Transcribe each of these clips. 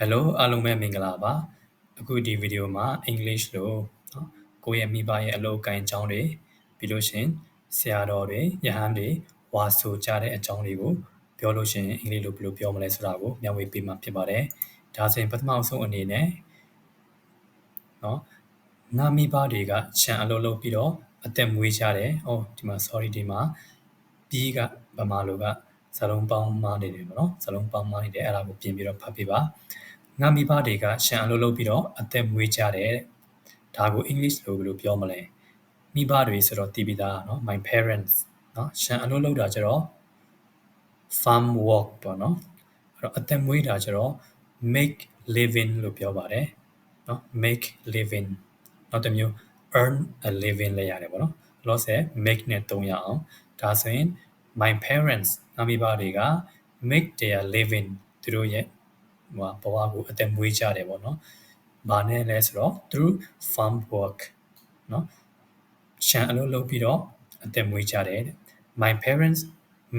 Hello အားလုံးပဲမင်္ဂလာပါအခုဒီဗီဒီယိုမှာ English လို့နော်ကိုယ့်ရဲ့မိဘရဲ့အလုပ်အကင်အကြောင်းတွေပြီးလို့ရှင်ဆရာတော်တွေယဟန်တွေဝါဆိုကြတဲ့အကြောင်းတွေကိုပြောလို့ရှင်အင်္ဂလိပ်လိုဘယ်လိုပြောမလဲဆိုတာကိုမျှဝေပေးမှာဖြစ်ပါတယ်ဒါဆိုရင်ပထမဆုံးအနေနဲ့နော်ငါမိဘတွေကခြံအလုပ်လုပ်ပြီးတော့အသက်မွေးကြတယ်ဟောဒီမှာ sorry ဒီမှာပြီးကဗမာလိုက ဇလုံးပေါင်းမားနေတယ်ပေါ့နော်။ဇလုံးပေါင်းမားနေတယ်အဲ့ဒါကိုပြင်ပြီးတော့ဖတ်ပြပါ။ငါမိဘတွေကရှံအလုပ်လုပ်ပြီးတော့အသက်မွေးကြတယ်ဒါကို English လိုဘယ်လိုပြောမလဲမိဘတွေဆိုတော့တည်ပြီးသားเนาะ my parents เนาะရှံအလုပ်လုပ်တာကျတော့ farm work ပေါ့เนาะအဲ့တော့အသက်မွေးတာကျတော့ make living လို့ပြောပါတယ်เนาะ make living နောက်တစ်မျိုး earn a living လည်းရတယ်ပေါ့เนาะလောဆယ် make နဲ့သုံးရအောင်ဒါဆိုရင် my parents ငါမိဘတွေက make their living သူတို့ရဲ့ဟိုဘဝကိုအသက်မွေးကြတယ်ပေါ့နော်။ဘာနဲ့လဲဆိုတော့ through farm work နော်။ရှန်အလုပ်လုပ်ပြီးတော့အသက်မွေးကြတယ်တဲ့။ My parents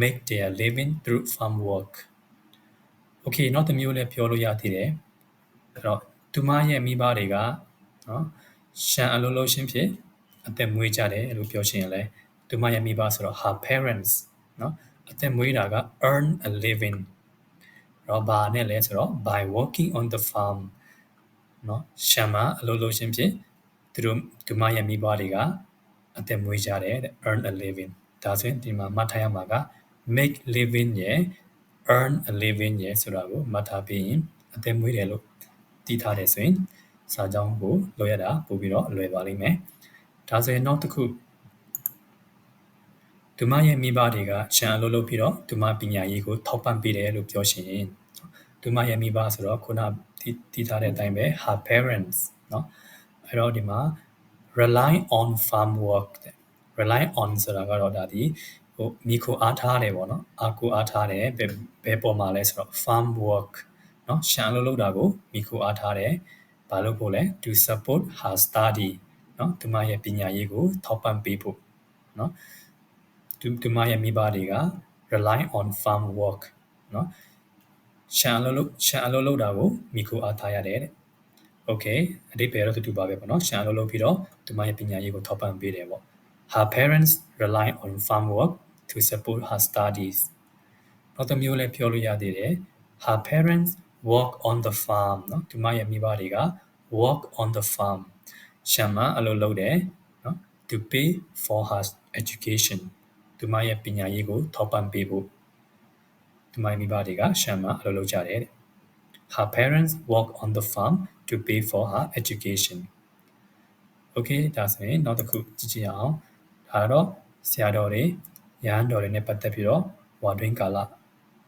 make their living through farm work. Okay နောက်တစ်မျိုးလည်းပြောလို့ရသေးတယ်။အဲ့တော့သူမရဲ့မိဘတွေကနော်ရှန်အလုပ်လုပ်ခြင်းဖြင့်အသက်မွေးကြတယ်လို့ပြောရှင်လဲသူမရဲ့မိဘဆိုတော့ her parents နော်အသက်မွေးတာက earn a living တော့ဘာနဲ့လဲဆိုတော့ by working on the farm နော်ရှမ်းမှာအလုပ်လုပ်ခြင်းဖြင့်သူတို့ဒုမရဲ့မိဘတွေကအသက်မွေးကြတယ်တဲ့ earn a living ဒါဆိုရင်ဒီမှာမှတ်ထားရမှာက make living ရယ် earn a living ရယ်ဆိုတာကိုမှတ်ထားပြီးရင်အသက်မွေးတယ်လို့သိထားတယ်ဆိုရင်စာကြောင်းကိုလိုရတာပို့ပြီးတော့အလွယ်ပါလိမ့်မယ်ဒါဆိုရင်နောက်တစ်ခု သူမရဲ့မိဘတွေကချန်အလုပ်လုပ်ပြီးတော့သူမပညာရေးကိုထောက်ပံ့ပေးတယ်လို့ပြောရှင်သူမရဲ့မိဘဆိုတော့ခုနတည်ထားတဲ့အတိုင်းပဲ her parents เนาะအဲ့တော့ဒီမှာ rely on farm work တဲ့ rely on ဆိုတာကတော့ဒါဒီဟိုမိခိုအားထားတယ်ပေါ့နော်အားကိုအားထားတယ်ဘယ်ဘယ်ပေါ်မှာလဲဆိုတော့ farm work เนาะရှန်လို့လုပ်တာကိုမိခိုအားထားတယ်ဘာလို့ဖို့လဲ to support her study เนาะသူမရဲ့ပညာရေးကိုထောက်ပံ့ပေးဖို့เนาะ သူသူမရဲ့မိဘတွေက rely on farm work နော်ရှန်အလုပ်လုပ်ရှန်အလုပ်လုပ်တာကိုမိကိုအားထားရတယ်တဲ့ okay အတိတ်ပဲတော့တူတူပါပဲပေါ့နော်ရှန်အလုပ်လုပ်ပြီးတော့သူမရဲ့ပညာရေးကိုထောက်ပံ့ပေးတယ်ပေါ့ her parents rely on farm work to support her studies နောက်တစ်မျိုးလည်းပြောလို့ရသေးတယ် her parents work on the farm နော်သူမရဲ့မိဘတွေက work on the farm ရှန်မှာအလုပ်လုပ်တယ်နော် to pay for her education သူမရဲ့ပညာရေးကိုထောက်ပံ့ပေးဖို့သူမမိဘတွေကရှမ်းမှာအလုပ်လုပ်ကြတယ်တဲ့ Her parents work on the farm to pay for her education Okay ဒါဆိုရင်နောက်တစ်ခုကြည့်ကြည့်အောင်ဒါတော့ဆရာတော်တွေရဟန်းတော်တွေနဲ့ပတ်သက်ပြီးတော့ဝါတွင်းကာလ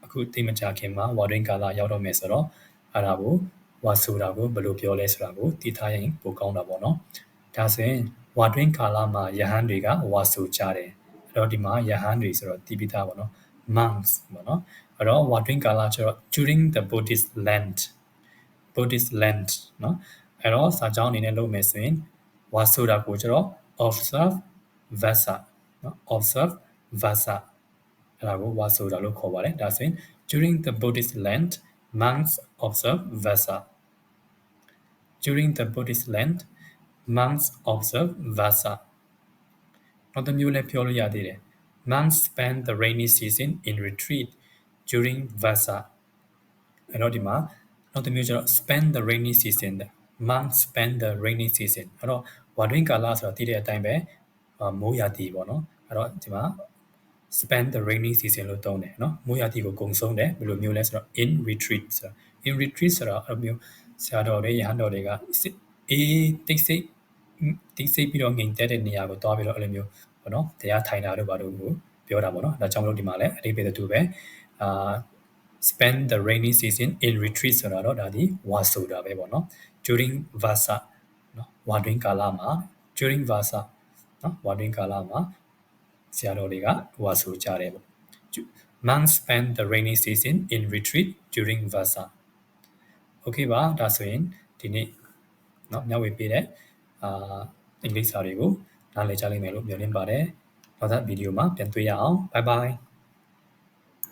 အခုသိမကြခင်မှာဝါတွင်းကာလရောက်တော့မယ်ဆိုတော့အဲ့ဒါကိုဝါဆိုတာကိုဘယ်လိုပြောလဲဆိုတာကိုသိထားရင်ပိုကောင်းတာပေါ့နော်ဒါဆိုရင်ဝါတွင်းကာလမှာယဟန်တွေကဝါဆိုကြတယ် အဲ့တော့ဒီမှာယဟန်တွေဆိုတော့တည်ပြီးသားပေါ့နော် monks ပေါ့နော်အဲ့တော့ watering ကာလကျတော့ during the buddhist land buddhist land နော်အဲ့တော့စာကြောင်းအနေနဲ့လုပ်မယ်ဆိုရင် wasura ကိုကျတော့ observe vasa နော် observe vasa အဲ့ဒါကို wasura လို့ခေါ်ပါတယ်ဒါဆိုရင် during the buddhist land monks observe vasa during the buddhist land monks observe vasa နောက်တစ်မျိုးလည်းပြောလို့ရသေးတယ် monks spend the rainy season in retreat during vasa အဲ့တော့ဒီမှာနောက်တစ်မျိုးကျတော့ spend the rainy season the monks spend the rainy season အဲ့တော့ဝါတွင်းကာလဆိုတော့တည်တဲ့အတိုင်းပဲမိုးရာသီပေါ့နော်အဲ့တော့ဒီမှာ spend the rainy season လို့သုံးတယ်နော်မိုးရာသီကိုကုံဆုံးတယ်ဘယ်လိုမျိုးလဲဆိုတော့ in retreat ဆိုတော့ in retreat ဆိုတော့အဲ့လိုမျိုးဆရာတော်တွေရဟန်းတော်တွေကအေးတိတ်ဆိတ် တိတ်ဆိတ်ပြီးတော့ငြိမ်သက်တဲ့နေရာကိုတွားပြီးတော့အဲ့လိုမျိုးပေါ့နော်တရားထိုင်တာတို့ဘာလို့ကိုပြောတာပေါ့နော်ဒါကြောင့်မလို့ဒီမှာလည်းအတိတ်ပဲတူပဲအာ spend the rainy season in retreat ဆိုတာတော့ဒါဒီဝါဆိုတာပဲပေါ့နော် during vasa နော်ဝါတွင်းကာလမှာ during vasa နော်ဝါတွင်းကာလမှာဆရာတော်တွေကဝါဆိုကြတယ်ပေါ့ monks spend the rainy season in retreat during vasa okay ပါဒါဆိုရင်ဒီနေ့เนาะမျှဝေပေးတဲ့ အာအင်္ဂလိပ်စာတွေကိုနားလည်ကြလိမ့်မယ်လို့မျှော်လင့်ပါတယ်နောက်ထပ်ဗီဒီယိုမှာပြန်တွေ့ရအောင် bye bye